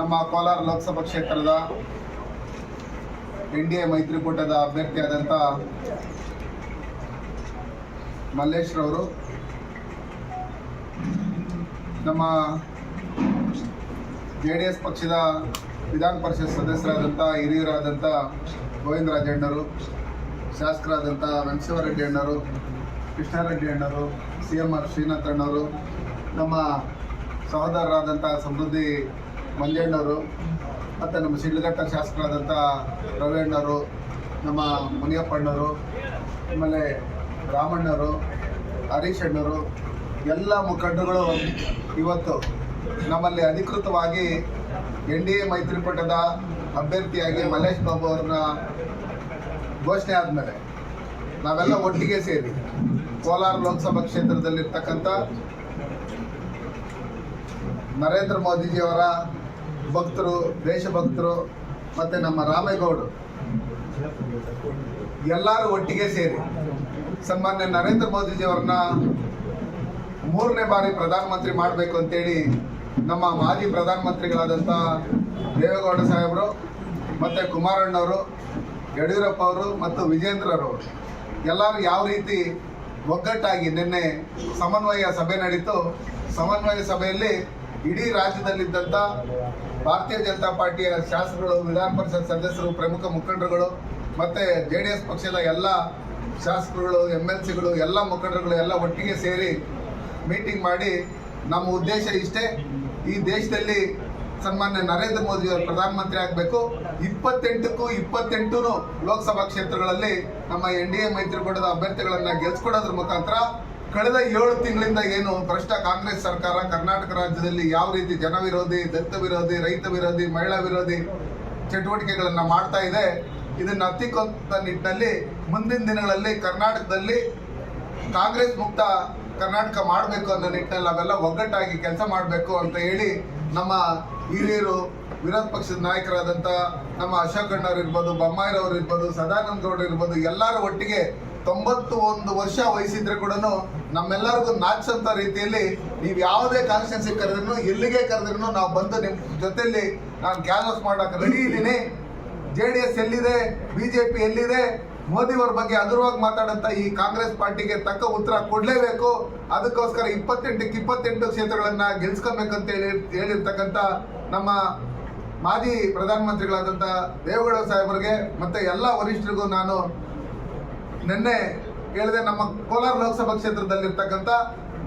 ನಮ್ಮ ಕೋಲಾರ ಲೋಕಸಭಾ ಕ್ಷೇತ್ರದ N D A ಮೈತ್ರಿಕೂಟದ ಅಭ್ಯರ್ಥಿಯಾದಂಥ ಮಲ್ಲೇಶ್ರವರು ನಮ್ಮ ಜೆ ಡಿ ಎಸ್ ಪಕ್ಷದ ವಿಧಾನ ಪರಿಷತ್ ಸದಸ್ಯರಾದಂಥ ಹಿರಿಯರಾದಂಥ ಗೋವಿಂದರಾಜ ಅಣ್ಣರು ಶಾಸಕರಾದಂಥ ವೆಂಕಟೇಶ್ವರರೆಡ್ಡಿ ಅಣ್ಣರು, ಕೃಷ್ಣಾರೆಡ್ಡಿ ಅಣ್ಣರು, ಸಿ ಎಂ ಆರ್ ಶ್ರೀನಾಥ್ ಅಣ್ಣವರು ನಮ್ಮ ಸಹೋದರರಾದಂಥ ಸಮೃದ್ಧಿ ಮಂಜಣ್ಣವರು ಮತ್ತು ನಮ್ಮ ಸಿಡ್ಲಘಟ್ಟ ಶಾಸಕರಾದಂಥ ರವಿಯಣ್ಣವರು ನಮ್ಮ ಮುನಿಯಪ್ಪಣ್ಣವರು ಆಮೇಲೆ ರಾಮಣ್ಣವರು ಹರೀಶ್ ಎಲ್ಲ ಮುಖಂಡರುಗಳು ಇವತ್ತು ನಮ್ಮಲ್ಲಿ ಅಧಿಕೃತವಾಗಿ ಎನ್ ಡಿ ಎ ಮೈತ್ರಿಕೂಟದ ಅಭ್ಯರ್ಥಿಯಾಗಿ ಮಲ್ಲೇಶ್ ಬಾಬು ಅವ್ರನ್ನ ಘೋಷಣೆ ಆದಮೇಲೆ ನಾವೆಲ್ಲ ಒಟ್ಟಿಗೆ ಸೇರಿ ಕೋಲಾರ ಲೋಕಸಭಾ ಕ್ಷೇತ್ರದಲ್ಲಿರ್ತಕ್ಕಂಥ ನರೇಂದ್ರ ಮೋದಿಜಿಯವರ ಭಕ್ತರು ದೇಶಭಕ್ತರು ಮತ್ತು ನಮ್ಮ ರಾಮೇಗೌಡರು ಎಲ್ಲರೂ ಒಟ್ಟಿಗೆ ಸೇರಿ ಸನ್ಮಾನ್ಯ ನರೇಂದ್ರ ಮೋದಿಜಿಯವ್ರನ್ನ ಮೂರನೇ ಬಾರಿ ಪ್ರಧಾನಮಂತ್ರಿ ಮಾಡಬೇಕು ಅಂತೇಳಿ ನಮ್ಮ ಮಾಜಿ ಪ್ರಧಾನಮಂತ್ರಿಗಳಾದಂಥ ದೇವೇಗೌಡ ಸಾಹೇಬರು ಮತ್ತು ಕುಮಾರಣ್ಣವರು ಯಡಿಯೂರಪ್ಪ ಅವರು ಮತ್ತು ವಿಜೇಂದ್ರರು ಎಲ್ಲರೂ ಯಾವ ರೀತಿ ಒಗ್ಗಟ್ಟಾಗಿ ನಿನ್ನೆ ಸಮನ್ವಯ ಸಭೆ ನಡೀತು, ಸಮನ್ವಯ ಸಭೆಯಲ್ಲಿ ಇಡೀ ರಾಜ್ಯದಲ್ಲಿದ್ದಂಥ ಭಾರತೀಯ ಜನತಾ ಪಾರ್ಟಿಯ ಶಾಸಕರು ವಿಧಾನ ಪರಿಷತ್ ಸದಸ್ಯರು, ಪ್ರಮುಖ ಮುಖಂಡರುಗಳು, ಮತ್ತು ಜೆ ಡಿ ಎಸ್ ಪಕ್ಷದ ಎಲ್ಲ ಶಾಸಕರುಗಳು ಎಂ ಎಲ್ ಸಿಗಳು, ಎಲ್ಲ ಮುಖಂಡರುಗಳು ಎಲ್ಲ ಒಟ್ಟಿಗೆ ಸೇರಿ ಮೀಟಿಂಗ್ ಮಾಡಿ ನಮ್ಮ ಉದ್ದೇಶ ಇಷ್ಟೇ. ಈ ದೇಶದಲ್ಲಿ ಸನ್ಮಾನ್ಯ ನರೇಂದ್ರ ಮೋದಿ ಅವರು ಪ್ರಧಾನಮಂತ್ರಿ ಆಗಬೇಕು. ಇಪ್ಪತ್ತೆಂಟಕ್ಕೂ ಇಪ್ಪತ್ತೆಂಟು ಲೋಕಸಭಾ ಕ್ಷೇತ್ರಗಳಲ್ಲಿ ನಮ್ಮ ಎನ್ ಡಿ ಎ ಮೈತ್ರಿಕೂಟದ ಅಭ್ಯರ್ಥಿಗಳನ್ನು ಗೆಲ್ಸ್ಕೊಡೋದ್ರ ಮುಖಾಂತರ ಕಳೆದ ಏಳು ತಿಂಗಳಿಂದ ಏನು ಭ್ರಷ್ಟ ಕಾಂಗ್ರೆಸ್ ಸರ್ಕಾರ ಕರ್ನಾಟಕ ರಾಜ್ಯದಲ್ಲಿ ಯಾವ ರೀತಿ ಜನ ವಿರೋಧಿ, ದಲಿತ ವಿರೋಧಿ, ರೈತ ವಿರೋಧಿ, ಮಹಿಳಾ ವಿರೋಧಿ ಚಟುವಟಿಕೆಗಳನ್ನ ಮಾಡ್ತಾ ಇದೆ, ಇದನ್ನ ಹತ್ತಿಕ್ಕುವಂತ ನಿಟ್ಟಿನಲ್ಲಿ ಮುಂದಿನ ದಿನಗಳಲ್ಲಿ ಕರ್ನಾಟಕದಲ್ಲಿ ಕಾಂಗ್ರೆಸ್ ಮುಕ್ತ ಕರ್ನಾಟಕ ಮಾಡಬೇಕು ಅನ್ನೋ ನಿಟ್ಟಿನಲ್ಲಿ ಅವೆಲ್ಲ ಒಗ್ಗಟ್ಟಾಗಿ ಕೆಲಸ ಮಾಡಬೇಕು ಅಂತ ಹೇಳಿ ನಮ್ಮ ಹಿರಿಯರು ವಿರೋಧ ಪಕ್ಷದ ನಾಯಕರಾದಂಥ ನಮ್ಮ ಅಶೋಕ್ ಅಣ್ಣವ್ರು ಇರ್ಬೋದು, ಬೊಮ್ಮಾಯಿರವ್ರು ಇರ್ಬೋದು, ಸದಾನಂದ ಗೌಡರು ಇರ್ಬೋದು, ಎಲ್ಲರ ಒಟ್ಟಿಗೆ ತೊಂಬತ್ತು ಒಂದು ವರ್ಷ ವಯಸ್ಸಿದ್ರೆ ಕೂಡ ನಮ್ಮೆಲ್ಲರಿಗೂ ನಾಚಂತ ರೀತಿಯಲ್ಲಿ ನೀವು ಯಾವುದೇ ಕಾನ್ಸ್ಟೆನ್ಸಿ ಕರೆದ್ರೂ ಎಲ್ಲಿಗೆ ಕರೆದ್ರೂ ನಾವು ಬಂದು ನಿಮ್ಮ ಜೊತೆಯಲ್ಲಿ ನಾನು ಕ್ಯಾನ್ವಸ್ ಮಾಡೋಕೆ ರೆಡಿ ಇದ್ದೀನಿ. ಜೆ ಡಿ ಎಸ್ ಎಲ್ಲಿದೆ? ಬಿಜೆಪಿ ಎಲ್ಲಿದೆ? ಮೋದಿಯವ್ರ ಬಗ್ಗೆ ಅದರವಾಗಿ ಮಾತಾಡಂತ ಈ ಕಾಂಗ್ರೆಸ್ ಪಾರ್ಟಿಗೆ ತಕ್ಕ ಉತ್ತರ ಕೊಡಲೇಬೇಕು. ಅದಕ್ಕೋಸ್ಕರ ಇಪ್ಪತ್ತೆಂಟಕ್ಕೆ ಇಪ್ಪತ್ತೆಂಟು ಕ್ಷೇತ್ರಗಳನ್ನ ಗೆಲ್ಸ್ಕೊಬೇಕಂತ ಹೇಳಿ, ಹೇಳಿರ್ತಕ್ಕಂಥ ನಮ್ಮ ಮಾಜಿ ಪ್ರಧಾನಮಂತ್ರಿಗಳಾದಂಥ ದೇವೇಗೌಡ ಸಾಹೇಬರಿಗೆ ಮತ್ತೆ ಎಲ್ಲ ವರಿಷ್ಠರಿಗೂ ನಾನು ನಿನ್ನೆ ಹೇಳಿದೆ ನಮ್ಮ ಕೋಲಾರ ಲೋಕಸಭಾ ಕ್ಷೇತ್ರದಲ್ಲಿರ್ತಕ್ಕಂಥ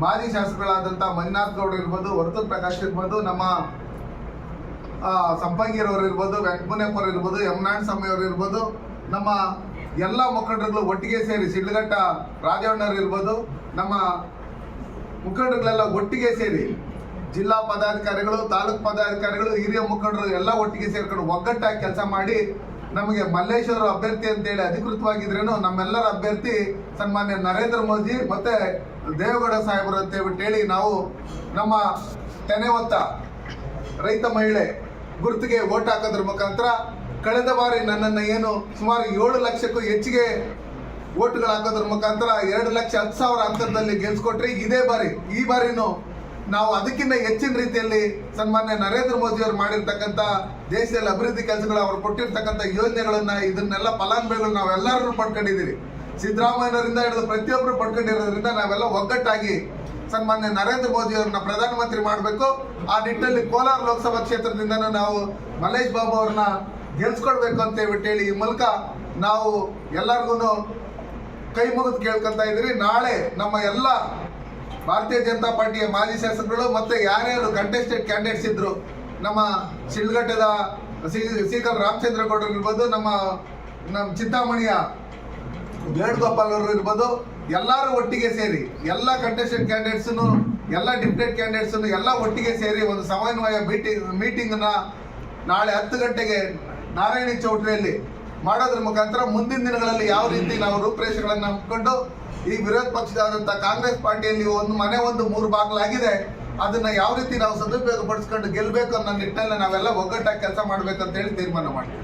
ಮಾಜಿ ಶಾಸಕರಾದಂಥ ಮಂಜುನಾಥ್ ಗೌಡ ಇರ್ಬೋದು ವರ್ತೂರ್ ಪ್ರಕಾಶ್ ಇರ್ಬೋದು, ನಮ್ಮ ಸಂಪಂಗಿರವ್ರು ಇರ್ಬೋದು ವೆಂಕಟಮುನಿಯಪ್ಪರು ಇರ್ಬೋದು ಯಮನಾರಾಯಣ ಸ್ವಾಮಿ ಅವರು ಇರ್ಬೋದು, ನಮ್ಮ ಎಲ್ಲ ಮುಖಂಡರುಗಳು ಒಟ್ಟಿಗೆ ಸೇರಿ ಸಿಡ್ಲಘಟ್ಟ ರಾಜಣ್ಣವರು ಇರ್ಬೋದು, ನಮ್ಮ ಮುಖಂಡರುಗಳೆಲ್ಲ ಒಟ್ಟಿಗೆ ಸೇರಿ ಜಿಲ್ಲಾ ಪದಾಧಿಕಾರಿಗಳು, ತಾಲೂಕು ಪದಾಧಿಕಾರಿಗಳು, ಹಿರಿಯ ಮುಖಂಡರು ಎಲ್ಲ ಒಟ್ಟಿಗೆ ಸೇರ್ಕೊಂಡು ಒಗ್ಗಟ್ಟಾಗಿ ಕೆಲಸ ಮಾಡಿ ನಮಗೆ ಮಲ್ಲೇಶ್ವರ ಅಭ್ಯರ್ಥಿ ಅಂತೇಳಿ ಅಧಿಕೃತವಾಗಿದ್ರೇನು ನಮ್ಮೆಲ್ಲರ ಅಭ್ಯರ್ಥಿ ಸನ್ಮಾನ್ಯ ನರೇಂದ್ರ ಮೋದಿ ಮತ್ತೆ ದೇವೇಗೌಡ ಸಾಹೇಬರು ಅಂತ ಹೇಳಿ ನಾವು ನಮ್ಮ ತೆನೆ ಹೊತ್ತ ರೈತ ಮಹಿಳೆ ಗುರುತಿಗೆ ಓಟ್ ಹಾಕೋದ್ರ ಮುಖಾಂತರ ಕಳೆದ ಬಾರಿ ನನ್ನನ್ನು ಏನು ಸುಮಾರು ಏಳು ಲಕ್ಷಕ್ಕೂ ಹೆಚ್ಚಿಗೆ ಓಟ್ಗಳು ಹಾಕೋದ್ರ ಮುಖಾಂತರ ಎರಡು ಲಕ್ಷ ಹತ್ತು ಸಾವಿರ ಅಂತರದಲ್ಲಿ ಗೆಲ್ಸ್ಕೊಟ್ರಿ ಇದೇ ಬಾರಿ, ಈ ಬಾರಿನೂ ನಾವು ಅದಕ್ಕಿಂತ ಹೆಚ್ಚಿನ ರೀತಿಯಲ್ಲಿ ಸನ್ಮಾನ್ಯ ನರೇಂದ್ರ ಮೋದಿ ಅವರು ಮಾಡಿರ್ತಕ್ಕಂಥ ದೇಶದಲ್ಲಿ ಅಭಿವೃದ್ಧಿ ಕೆಲಸಗಳು ಅವರು ಕೊಟ್ಟಿರ್ತಕ್ಕಂಥ ಯೋಜನೆಗಳನ್ನ ಇದನ್ನೆಲ್ಲ ಫಲಾನುಭವಿಗಳು ನಾವೆಲ್ಲರೂ ಪಡ್ಕೊಂಡಿದ್ದೀವಿ ಸಿದ್ದರಾಮಯ್ಯನವರಿಂದ ಹಿಡಿದು ಪ್ರತಿಯೊಬ್ಬರು ಪಡ್ಕೊಂಡಿರೋದ್ರಿಂದ ನಾವೆಲ್ಲ ಒಗ್ಗಟ್ಟಾಗಿ ಸನ್ಮಾನ್ಯ ನರೇಂದ್ರ ಮೋದಿ ಅವ್ರನ್ನ ಪ್ರಧಾನಮಂತ್ರಿ ಮಾಡಬೇಕು. ಆ ನಿಟ್ಟಿನಲ್ಲಿ ಕೋಲಾರ ಲೋಕಸಭಾ ಕ್ಷೇತ್ರದಿಂದ ನಾವು ಮಲ್ಲೇಶ್ ಬಾಬು ಅವ್ರನ್ನ ಗೆಲ್ಸ್ಕೊಡ್ಬೇಕು ಅಂತ ಹೇಳ್ಬಿಟ್ಟು ಹೇಳಿ ಈ ಮೂಲಕ ನಾವು ಎಲ್ಲರಿಗೂ ಕೈ ಮುಗಿದು ಕೇಳ್ಕೊಂತ ಇದ್ದೀರಿ. ನಾಳೆ ನಮ್ಮ ಎಲ್ಲ ಭಾರತೀಯ ಜನತಾ ಪಾರ್ಟಿಯ ಮಾಜಿ ಶಾಸಕರು ಮತ್ತೆ ಯಾರ್ಯಾರು ಕಂಟೆಸ್ಟೆಡ್ ಕ್ಯಾಂಡಿಡೇಟ್ಸ್ ಇದ್ರು, ನಮ್ಮ ಶಿಡ್ಲಘಟ್ಟದ ಸೀಕಲ್ ರಾಮಚಂದ್ರ ಗೌಡರು ಇರ್ಬೋದು, ನಮ್ಮ ನಮ್ಮ ಚಿಂತಾಮಣಿಯ ವೇಣುಗೋಪಾಲ್ ಅವರು ಇರ್ಬೋದು, ಎಲ್ಲರೂ ಒಟ್ಟಿಗೆ ಸೇರಿ, ಎಲ್ಲ ಕಂಟೆಸ್ಟೆಡ್ ಕ್ಯಾಂಡಿಡೇಟ್ಸ್ ಎಲ್ಲ ಡಿಪ್ಟೆಡ್ ಕ್ಯಾಂಡಿಡೇಟ್ಸ್ ಎಲ್ಲ ಒಟ್ಟಿಗೆ ಸೇರಿ ಒಂದು ಸಮನ್ವಯ ಮೀಟಿಂಗ್ ಮೀಟಿಂಗ್ನ ನಾಳೆ ಹತ್ತು ಗಂಟೆಗೆ ನಾರಾಯಣಿ ಚೌಟ್ರಿಯಲ್ಲಿ ಮಾಡೋದ್ರ ಮುಖಾಂತರ ಮುಂದಿನ ದಿನಗಳಲ್ಲಿ ಯಾವ ರೀತಿ ನಾವು ರೂಪರೇಷೆಗಳನ್ನು ಹಮ್ಮಿಕೊಂಡು ಈ ವಿರೋಧ ಪಕ್ಷದಾದಂಥ ಕಾಂಗ್ರೆಸ್ ಪಾರ್ಟಿಯಲ್ಲಿ ಒಂದು ಮನೆ, ಒಂದು ಮೂರು ಬಾಗಿಲಾಗಿದೆ. ಅದನ್ನ ಯಾವ ರೀತಿ ನಾವು ಸದುಪಯೋಗ ಪಡಿಸ್ಕೊಂಡು ಗೆಲ್ಲಬೇಕು ಅನ್ನೋ ನಿಟ್ಟಿನಲ್ಲಿ ನಾವೆಲ್ಲ ಒಗ್ಗಟ್ಟಾಗಿ ಕೆಲಸ ಮಾಡ್ಬೇಕಂತ ಹೇಳಿ ತೀರ್ಮಾನ ಮಾಡ್ತೀವಿ.